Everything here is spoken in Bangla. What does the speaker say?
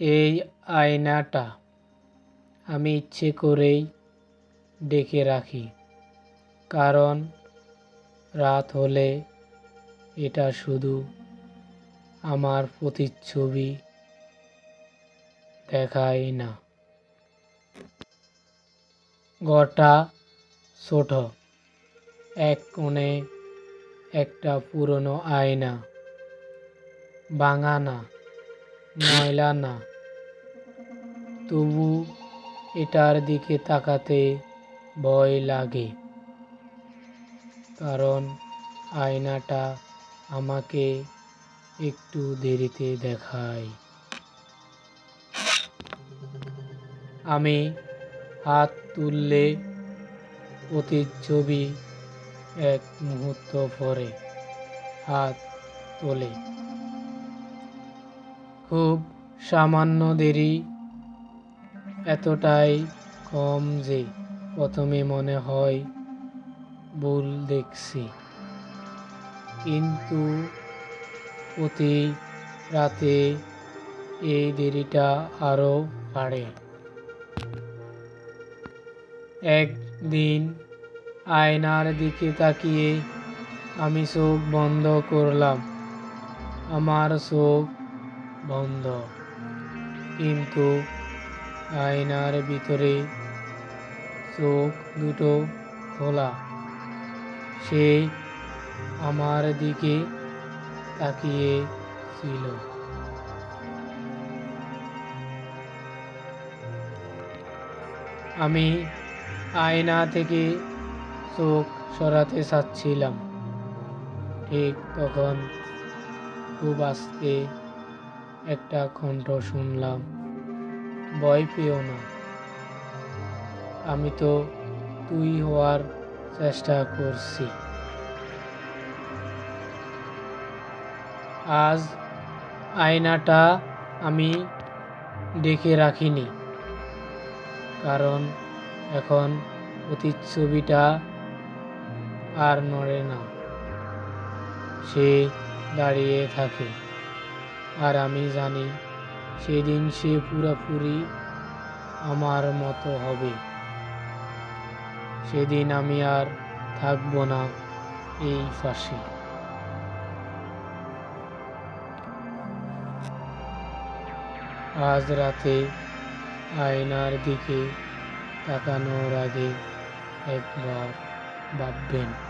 এই আয়নাটা আমি ইচ্ছে করেই ডেকে রাখি। কারণ রাত হলে এটা শুধু আমার প্রতিচ্ছবি দেখায় না। ঘরটা ছোট, এক কোণে একটা পুরনো আয়না। ভাঙা না ময়লা না তবু এটার দিকে তাকাতে ভয় লাগে। কারণ আয়নাটা আমাকে একটু দেরিতে দেখায়। আমি হাত তুললে প্রতিচ্ছবি এক মুহূর্ত পরে হাত তোলে। খুব সামান্য দেরি এতটাই কম যে প্রথমে মনে হয় ভুল দেখছি। কিন্তু প্রতি রাতে এই দেরিটা আরও বাড়ে। একদিন আয়নার দিকে তাকিয়ে আমি চোখ বন্ধ করলাম। আমার চোখ বন্ধ। কিন্তু আয়নার ভিতরে চোখ দুটো খোলা। সে আমার দিকে তাকিয়ে ছিল আমি আয়না থেকে চোখ সরাতে চাচ্ছিলাম। ঠিক তখন খুব আস্তে একটা কণ্ঠ শুনলাম। ভয় পেও না। আমি তো তুই হওয়ার চেষ্টা করছি। আজ আয়নাটা আমি ডেকে রাখিনি, কারণ এখন প্রতিচ্ছবিটা আর নড়ে না। সে দাঁড়িয়ে থাকে, আর আমি জানি সেদিন সে পুরোপুরি আমার মতো হবে। সেদিন আমি আর থাকব না এই পাশে। আজ রাতে আয়নার দিকে তাকানোর আগে একবার ভাববেন।